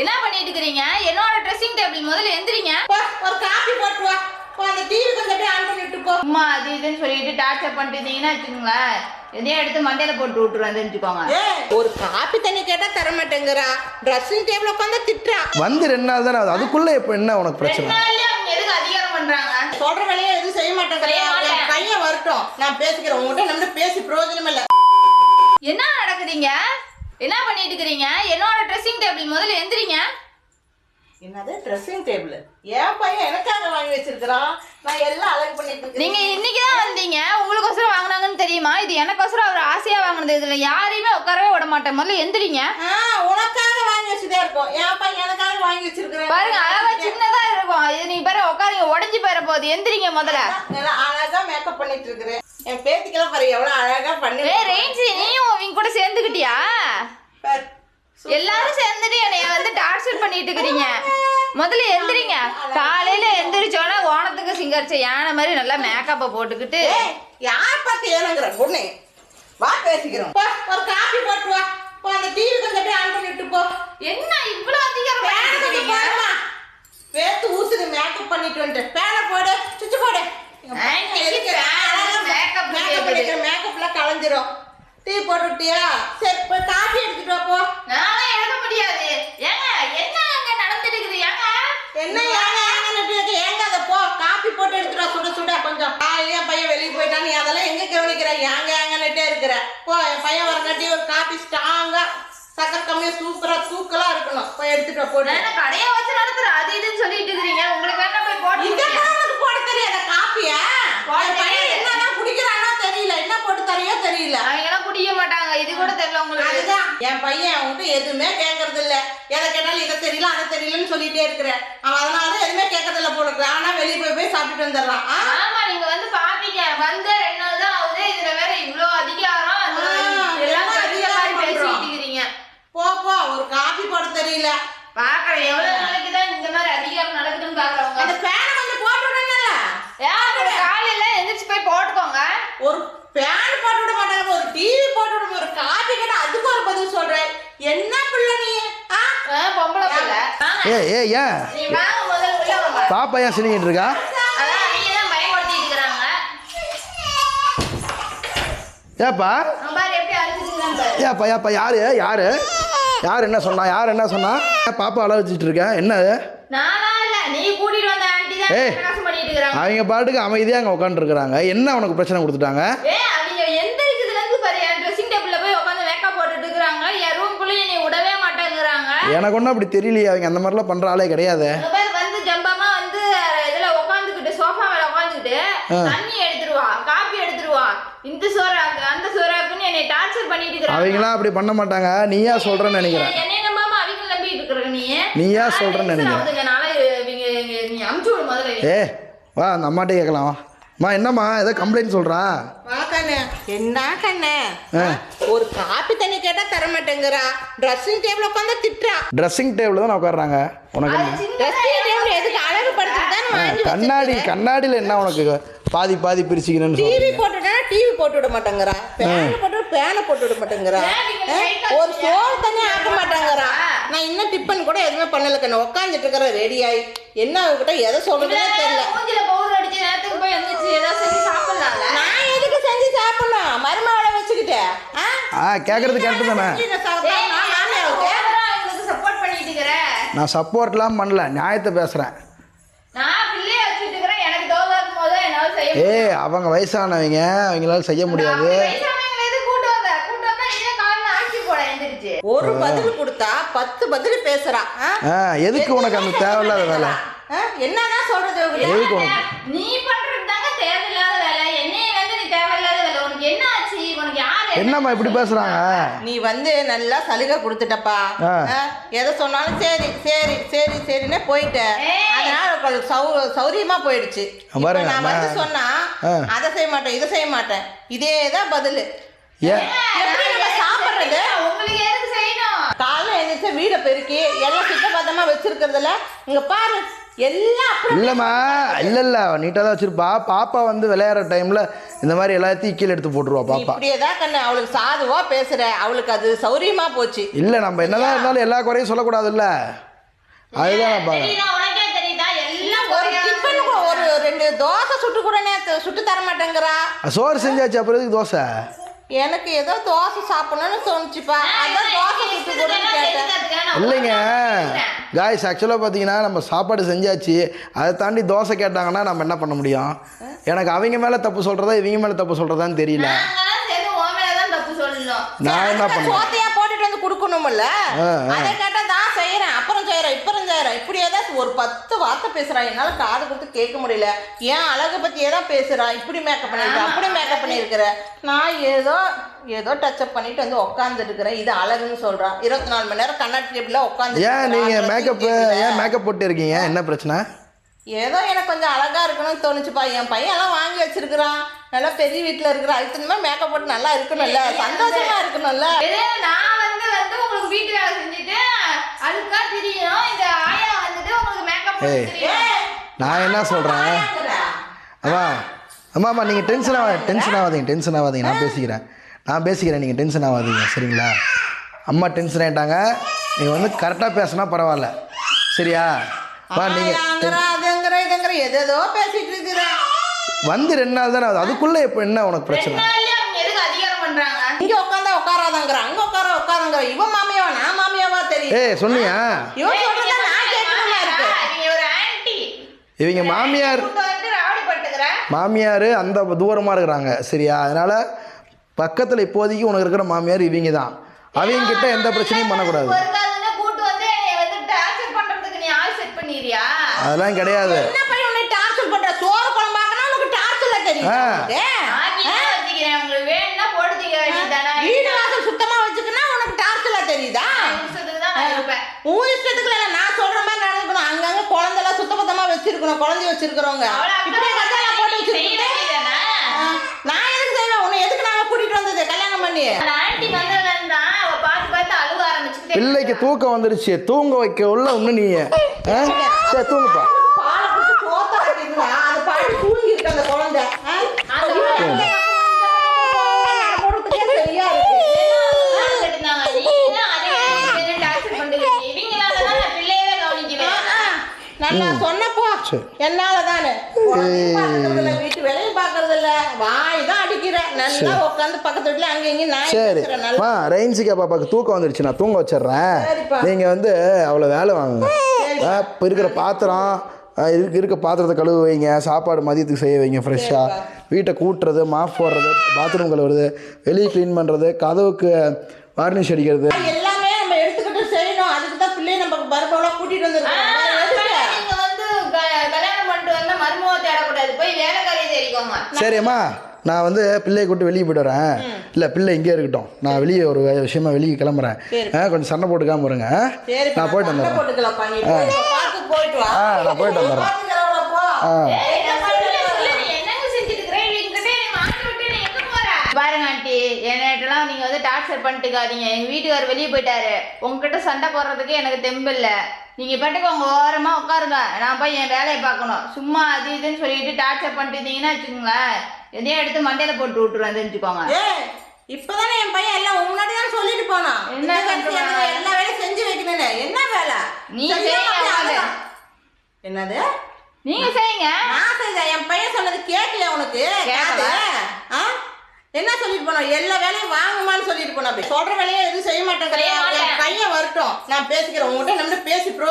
என்ன பண்ணிட்டு இருக்கிறீங்க? என்னோட ட்ரெஸ்ஸிங் டேபிள் முதல்ல எந்திரிங்க. ஒரு காபி போட்டு வா. போ, அந்த டிவி கொஞ்சம் அப்படியே ஆன் பண்ணிட்டு போ. அம்மா அது இதுன்னு சொல்லிட்டு டார்ச்சர் பண்ணிட்டு இருந்தீங்கன்னா வச்சுக்கோங்களேன். எதையும் எடுத்து மண்டையில போட்டு விட்டுருவேன் தெரிஞ்சுக்கோங்க. ஏய், ஒரு காபி தண்ணி கேட்டா தர மாட்டேங்கிறா. ட்ரெஸ்ஸிங் டேபிள் உட்காந்து திட்டுறா. வந்து ரெண்டு நாள் தானே ஆகுது. அதுக்குள்ளே இப்போ என்ன உனக்கு பிரச்சனை? எதுக்கு அதிகாரம் பண்றாங்க? சொல்ற வேலையை எதுவும் செய்ய மாட்டேங்கிறா. செய்ய மாட்டேன். என் பையன் வரட்டும். நான் பேசிக்கிறேன். உங்ககிட்ட நம்ம பேசி பிரயோஜனம் இல்ல. என்ன நடக்குதுங்க என்ன பண்ணிட்டு இருக்கிறீங்க என்னோட ட்ரெஸ்ஸிங் டேபிள் முதல்ல எந்திரிங்க. என்னது? ட்ரெஸ்ஸிங் டேபிள் ஏன் பையன் எனக்காக வாங்கி வச்சிருக்கிறான் நான் எல்லாம் அழகு பண்ணிட்டு இருக்கேன் நீங்க இன்னைக்கு தான் வந்தீங்க. உங்களுக்கோசரம் வாங்குனாங்கன்னு தெரியுமா? இது எனக்கோசரம் அவர் ஆசையா வாங்குனது. இதுல யாரையுமே உட்காரவே விட மாட்டேன். முதல்ல எந்திரிங்க. உனக்காக வாங்கி வச்சுட்டே இருக்கோம். என் பையன் எனக்காக வாங்கி வச்சிருக்கிறேன் பாருங்க அழகா சின்னதா இருக்கும். இது நீ பாரு உட்காருங்க. உடஞ்சி போயிட போகுது. எந்திரிங்க முதல்ல. அழகா மேக்கப் பண்ணிட்டு இருக்கிறேன். என் பேத்திக்கெல்லாம் பாரு எவ்வளவு அழகா பண்ணி ரேஞ்சி நீயும் அவங்க கூட சேர்ந்துக்கிட்டியா. எல்லாரும் சேர்ந்துட்டு என்னைய வந்து டார்ச்சர் பண்ணிட்டு இருக்கிறீங்க முதல்ல எந்திரிங்க. காலையில எந்திரிச்சோன்னா ஓணத்துக்கு சிங்கரிச்ச யானை மாதிரி நல்லா மேக்கப்பை போட்டுக்கிட்டு. யார் பார்த்து ஏனுங்கிற பொண்ணு? வா பேசிக்கிறோம். ஒரு காபி போட்டு வா. போ, அந்த டிவி கொஞ்சம் அப்படியே ஆன் பண்ணிட்டு போ. என்ன இவ்வளவு அதிகாரம் பண்ணிட்டு. வேத்து ஊத்துது மேக்கப் பண்ணிட்டு வந்துட்டு. பேனை போடு சுச்சு போடு. கேக்குது. மேக்கப்லாம் கலைஞ்சிரும். டீ போட்டு விட்டியா சரி போய் காபி எடுத்துட்டு போ. நானே எழுத முடியாது. ஏங்க என்ன அங்க நடந்துட்டு இருக்குது ஏங்க? என்ன ஏங்க? இருக்க? ஏங்க அதை போ. காப்பி போட்டு எடுத்துட்டு சுட சுட கொஞ்சம். என் பையன் வெளியே போயிட்டான். நீ அதெல்லாம் எங்க கவனிக்கிற? ஏங்க ஏங்கன்னுட்டே இருக்கிற. போ என் பையன் வரங்காட்டி ஒரு காப்பி ஸ்ட்ராங்கா சக்கரை கம்மியா சூப்பரா தூக்கலா இருக்கணும். போய் எடுத்துட்டு நான் கடையை வச்சு நடத்துறேன் அது இதுன்னு சொல்லிட்டு இருக்கிறீங்க. உங்களுக்கு வேணா போய் போட்டு போட தெரியாத என் பையன் தெரியாது. குடிக்கிறானோ தெரியல. அவங்க எல்லாம் குடிக்க மாட்டாங்க. இது கூட தெரியல உங்களுக்கு. அதுதான். என் பையன் அவன்கிட்ட எதுவுமே கேட்கறது இல்ல எதை கேட்டாலும் இதை தெரியல அதை தெரியலன்னு சொல்லிட்டே இருக்கிறேன். அவன் அதனால தான் எதுவுமே கேட்கறது இல்ல போல இருக்கு ஆனா வெளியே போய் போய் சாப்பிட்டுட்டு வந்துடுறான் ஆ? ஆமா நீங்க வந்து பாப்பீங்க வந்து ரெண்டு நாள் தான் ஆகுது. இதுல வேற இவ்ளோ அதிகாரம் எல்லாம் தெரிஞ்ச மாதிரி அதிகாரம் பேசிட்டு பண்றோம். இருக்கிறீங்க. போ போ. ஒரு காபி போட தெரியல. பாக்குறேன். எவ்வளவு நாளைக்கு தான் இந்த மாதிரி அதிகாரம் நடக்குதுன்னு பாக்குறவங்க அந்த பேனை கொஞ்சம் போட்டு விடணும்ல. காலையில எந்திரிச்சு போய் போட்டுக்கோங்க. ஒரு பேன் போட்டு விட மாட்டாங்க ஒரு டிவி போட்டு விட ஒரு காபி கேட்டா அதுக்கு ஒரு பதில் சொல்றேன். என்ன பிள்ளை நீ? பொம்பளை பிள்ளை. ஏ ஏ ஏன்? பாப்பா ஏன் சினிக்கிட்டு இருக்கா? ஏப்பா? ஏப்பா ஏப்பா யாரு? யாரு? யார் என்ன சொன்னா? யார் என்ன சொன்னா? ஏன் பாப்பா அளவு வச்சுட்டு இருக்க? என்ன அது? நானா இல்ல நீ கூட்டிட்டு வந்த ஆண்டி தான். ஏய். பிரகாசம் பண்ணிட்டு அவங்க பாட்டுக்கு அமைதியாக அங்கே உட்காந்துருக்குறாங்க என்ன உனக்கு பிரச்சனை கொடுத்துட்டாங்க? ஏ அவங்க எந்த இருக்குதுல இருந்து பாரு என் ட்ரெஸ்ஸிங் டேபிள்ல போய் உட்காந்து மேக்கப் போட்டுட்டு இருக்கிறாங்க என் ரூம்குள்ள என்னை விடவே மாட்டேங்கிறாங்க. எனக்கு ஒன்றும் அப்படி தெரியலையே அவங்க அந்த மாதிரிலாம் பண்ணுற ஆளே கிடையாது. பாரு வந்து ஜம்பமா வந்து இதுல உட்காந்துக்கிட்டு சோஃபா மேல உட்காந்துக்கிட்டு தண்ணி எடுத்துருவா காபி எடுத்துருவா. இந்த சோறாக்கு அந்த சோறாக்குன்னு என்னை டார்ச்சர் பண்ணிட்டு இருக்கிறாங்க அவங்களாம் அப்படி பண்ண மாட்டாங்க. நீயா சொல்கிறேன்னு நினைக்கிறேன். என்னை நம்பாம அவங்க நம்பிட்டு இருக்கிற நீ? நீயா சொல்றேன்னு நான் நினைக்கிறேன். tension ஆகுதுங்கனால இவங்க இவங்க- நீ அமுச்சு விடு முதல்ல ஏ வா அந்த அம்மாட்டே கேட்கலாம் வா. அம்மா என்னம்மா ஏதோ கம்ப்ளைண்ட் சொல்கிறா வா கண்ணு. என்ன கண்ணு? ஆ. ஒரு காப்பி தண்ணி கேட்டா தர மாட்டேங்கிறா ட்ரெஸ்ஸிங் டேபிள் உட்காந்து திட்டுறா. ட்ரெஸ்ஸிங் டேபிள் தான் உட்காடுறாங்க உனக்கு ட்ரெஸ்ஸிங் டேபிள் எதுக்கு? அழகு வாங்கி கண்ணாடி கண்ணாடியில் என்ன உனக்கு? பாதி பாதி பிரிச்சுக்கணும்னு டிவி போட்டுட்டா டிவி போட்டு விட மாட்டேங்கிறா. பேனை போட்டு பேனை போட்டு விட மாட்டேங்கிறா. ஒரு சோறு தண்ணி ஆக்க மாட்டேங்கிறா. நான் இன்னும் டிப்பன் கூட எதுவுமே பண்ணல கண்ணு. உட்காந்துட்டு இருக்கிற ரெடி ஆகி என்ன அவகிட்ட எதை சொல்றதுன்னே தெரியல. மூஞ்சில பவுடர் அடிச்ச நேரத்துக்கு போய் எந்திரிச்சு ஏதாவது செஞ்சு சாப்பிடலாம்ல? நான் எதுக்கு செஞ்சு சாப்பிடணும் மருமகளை வச்சுக்கிட்டு ஆ? கேட்குறது கரெக்டு தானே? சப்போர்ட் பண்ணிட்டு நான் சப்போர்ட்லாம் பண்ணல நியாயத்தை பேசுகிறேன் நான் பிள்ளைய வச்சுட்டு இருக்கிறேன் எனக்கு தோதா இருக்கும் போது என்னால செய்ய ஏ அவங்க வயசானவங்க அவங்களால செய்ய முடியாது வயசானவங்களை எது கூட்டு வந்த கூட்டு வந்தா நீ தான் காலைல ஆக்கி போட எந்திரிச்சு ஒரு பதில் கொடுத்தா பத்து பதில் பேசுறா. எதுக்கு உனக்கு அந்த தேவையில்லாத வேலை? ஆ? என்னதான் சொல்றது இவங்களுக்கு? எதுக்கு உனக்கு? நீ பண்றது தாங்க தேவையில்லாத வேலை. என்னைய வந்து நீ தேவையில்லாத வேலை. உனக்கு என்ன ஆச்சு? உனக்கு யாரு என்ன என்னம்மா இப்படி பேசுகிறாங்க நீ வந்து நல்லா சலுகை கொடுத்துட்டப்பா? எதை சொன்னாலும் சரி சரி சரி சரின்னு போயிட்ட. ஏய். அதனால சௌரியமா போயிடுச்சு. நான் வந்து. சொன்னா. அதை செய்ய மாட்டேன் இதை செய்ய மாட்டேன். இதே தான் பதில் எப்படி நம்ம சாப்பிடுறது? எழுந்திரிச்சு வீடை பெருக்கி எல்லாம் சுத்த பத்தமா வச்சிருக்கிறதுல இங்க பாரு எல்லாம் இல்லைம்மா இல்லை இல்லை நீட்டாக தான் வச்சுருப்பா. பாப்பா வந்து விளையாடுற டைமில் இந்த மாதிரி எல்லாத்தையும் கீழே எடுத்து போட்டுருவா பாப்பா. இப்படியே தான் கண்ணு அவளுக்கு சாதுவா பேசுற அவளுக்கு அது சௌரியமா போச்சு. இல்லை நம்ம என்னதான் இருந்தாலும் எல்லா குறையும் சொல்லக்கூடாதுல்ல. அதுதான் நான் எல்லாம் ஒரு ரெண்டு தோசை சுட்டு கூட சுட்டு தர மாட்டேங்கிறா சோறு செஞ்சாச்சு அப்புறம் எதுக்கு தோசை? எனக்கு ஏதோ தோசை சாப்பிடணும்னு தோணுச்சுப்பா. அதான் தோசை சுட்டு கொடுன்னு கேட்டேன். இல்லைங்க. காய்ஸ் ஆக்சுவலாக பார்த்தீங்கன்னா நம்ம சாப்பாடு செஞ்சாச்சு. அதை தாண்டி தோசை கேட்டாங்கன்னா நம்ம என்ன பண்ண முடியும்? எனக்கு அவங்க மேலே தப்பு சொல்கிறதா இவங்க மேலே தப்பு சொல்கிறதான்னு தெரியல. நான் என்ன சோத்தையா போட்டுட்டு வந்து கொடுக்கணும்ல? ஆ, ஆ. அதை கேட்டா செய்யறேன் இப்படியே தான் ஒரு பத்து வார்த்தை பேசுறா. என்னால காது கொடுத்து கேட்க முடியல. ஏன் அழகு பத்தியே தான் பேசுறா? இப்படி மேக்கப் பண்ணிருக்க அப்படி மேக்கப் பண்ணிருக்கிற நான் ஏதோ ஏதோ டச்சப் பண்ணிட்டு வந்து உட்காந்துட்டு இருக்கிறேன். இது அழகுன்னு சொல்றா. இருபத்தி நாலு மணி நேரம் கண்ணாடி டேபிள்ல உட்காந்து ஏன் நீங்கள் மேக்கப்பு ஏன் மேக்கப் போட்டு இருக்கீங்க? என்ன பிரச்சனை? ஏதோ எனக்கு கொஞ்சம் அழகா இருக்கணும்னு தோணுச்சுப்பா. என் பையன் எல்லாம் வாங்கி வச்சிருக்கிறான். நல்லா பெரிய வீட்டுல இருக்கிற அதுக்கு மேக்கப் போட்டு நல்லா இருக்கணும்ல. சந்தோஷமா இருக்கணும்ல. நான் வந்து வந்து உங்களுக்கு வீட்டு வேலை செஞ்சுட்டு அதுக்கா தெரியும் இந்த ஆயா வந்துட்டு உங்களுக்கு மேக்கப் ஏய். நான் என்ன சொல்கிறேன் அம்மா அம்மா அம்மா நீங்கள் டென்ஷன் ஆகாத டென்ஷன் ஆகாதீங்க டென்ஷன் ஆகாதீங்க நான் பேசிக்கிறேன். நான் பேசிக்கிறேன் நீங்கள் டென்ஷன் ஆகாதீங்க சரிங்களா? அம்மா டென்ஷன் ஆகிட்டாங்க நீங்கள் வந்து கரெக்டாக பேசினா பரவாயில்ல. சரியா? வா நீங்கள் எதேதோ பேசிட்டு இருக்கிறேன் வந்து ரெண்டு நாள் தானே ஆகுது. அதுக்குள்ளே இப்போ என்ன உனக்கு பிரச்சனை? இங்க உட்காந்தா உட்காராதங்கிற அங்க உட்கார உட்காருங்கிற இவன் மாமியாவா நான் மாமியாவா தெரியும் ஏய் சொன்னியா? இவன் சொல்றத நான் கேட்கணுமா இருக்கு நீங்க ஒரு ஆன்ட்டி இவங்க மாமியார் மாமியார் அந்த தூரமாக இருக்கிறாங்க சரியா? அதனால் பக்கத்தில் இப்போதைக்கு உனக்கு இருக்கிற மாமியார் இவங்க தான். அவங்க கிட்ட எந்த பிரச்சனையும் பண்ணக்கூடாது. ஒருக்காதுன்னு கூட்டு வந்து என்னைய வந்து டார்ச்சர் பண்றதுக்கு நீ ஆள் செட் பண்ணிடுறியா அதெல்லாம் கிடையாது என்ன பண்ணி உன்னை டார்ச்சர் பண்ற சோறு குழம்பாக்கனா உனக்கு டார்ச்சர்ல தெரியும் ஆ. உனக்கு? ஆக்கி தான் வச்சுக்கிறேன் உங்களுக்கு வேணும்னா போட்டு திங்க வேண்டியதானே வீடு வாசல் சுத்தமா வச்சுக்கனா உனக்கு டார்ச்சர்ல தெரியுதா இஷ்டத்துக்கு தான் நான் இருப்பேன் உன் இஷ்டத்துக்கு இல்ல நான் சொல்ற மாதிரி நடந்துக்கணும் அங்கங்க குழந்தைலாம் வச்சிருக்கணும் குழந்தை வச்சிருக்கிறவங்க. இப்படியே கத்தால போட்டு வேண்டியதானே நான் எதுக்கு செய்வேன்? உன்னை எதுக்கு நான் கூட்டிட்டு வந்தது? கல்யாணம் பண்ணி. அவ பார்த்து பார்த்து பிள்ளைக்கு தூக்கம் வந்துருச்சு. தூங்க வைக்க உள்ள இன்னும் நீ ஆ? சரி தூங்குப்பா பாலை குடிச்சு சோத்த ஆட்டிருந்தா, அது பாட்டு தூங்கி இருக்கு அந்த குழந்தை. ஆ? அந்த இவன் குழந்தை அந்த பக்கம் போடுறதுக்கே சரியா இருக்கு. இருந்தாங்க நீ தான் அதே டார்ச்சர் பண்றீங்க இவங்களால தான் நான் பிள்ளையவே ஆ, கவனிக்குவேன் ஆ. நல்லா பார்க்கறது இல்ல, வீட்டு வேலையும் பார்க்கறது இல்ல வாய் தான் அடிக்கிற. நல்லா உட்காந்து பக்கத்து வீட்டுல அங்க இங்க நாய் சரி. மா ரெயின்சிகா பாப்பாக்கு தூக்கம் வந்துருச்சு. நான் தூங்க வச்சிடுறேன். நீங்கள் வந்து அவ்வளோ வேலை வாங்குங்க. இப்போ இருக்கிற பாத்திரம் இருக்கு இருக்க பாத்திரத்தை கழுவ வைங்க. சாப்பாடு மதியத்துக்கு செய்ய வைங்க ஃப்ரெஷ்ஷாக வீட்டை கூட்டுறது மாப் போடுறது பாத்ரூம் கழுவுறது வெளியே க்ளீன் பண்ணுறது கதவுக்கு வார்னிஷ் அடிக்கிறது. எல்லாமே நம்ம எடுத்துக்கிட்டு செய்யணும். அதுக்கு தான் பிள்ளைய நம்ம பருப்பவளா கூட்டிட்டு வந்திருக்கோம் வேற எதுக்கு? நீங்க வந்து க- கல்யாணம் பண்ணிட்டு வந்தா மருமக தேடக்கூடாது போய் வேலைக்காரியை தேடிக்கோங்க சரிம்மா நான் வந்து பிள்ளையை கூட்டு வெளியே போயிட்டு வரேன். இல்லை பிள்ளை இங்கே இருக்கட்டும். நான் வெளியே ஒரு விஷயமா வெளியே கிளம்புறேன். கொஞ்சம் சண்டை போட்டுக்காம இருங்க. நான் போயிட்டு வந்துடுறேன். ஆ, நான் போயிட்டு வந்துடுறேன். ஆ ஏய், நான் சொல்லல, சொல்லல, நீ என்னங்க செஞ்சுட்டு இருக்கிற? இவங்கிட்ட நீ மாட்டி விட்டு நீ எங்க போற? பாருங்க ஆண்டி என்னட்டெல்லாம் நீங்க வந்து டார்ச்சர் பண்ணிட்டுக்காதீங்க. எங்க வீட்டுக்காரர் வெளியே போயிட்டாரு. உங்ககிட்ட சண்டை போடுறதுக்கு எனக்கு தெம்பு இல்ல. நீங்க பாட்டுக்கு உங்க ஓரமா உட்காருங்க. நான் போய் என் வேலையை பார்க்கணும். சும்மா அது இதுன்னு சொல்லிட்டு டார்ச்சர் பண்ணிட்டு வச்சுக்கோங்களேன். எதையும் எடுத்து மண்டையில போட்டு விட்டுருவேன் தெரிஞ்சுக்கோங்க. இப்பதானே என் பையன் எல்லாம் முன்னாடி தான் சொல்லிட்டு போனான். என்ன எல்லா வேலையும் செஞ்சு வைக்கணும்னு என்ன வேலை? நீ. என்னது? நீங்க செய்யுங்க. நான் செய்தேன். என் பையன் சொன்னது கேட்கல உனக்கு? என்ன சொல்லிட்டு போனோம் எல்லா வேலையும் வாங்குமான்னு சொல்லிட்டு போனோம் அப்படி சொல்ற வேலையை எதுவும் செய்ய மாட்டேன். பையன் வரட்டும். நான் பேசிக்கிறேன். உங்ககிட்ட நம்ம பேசி ப்ரோ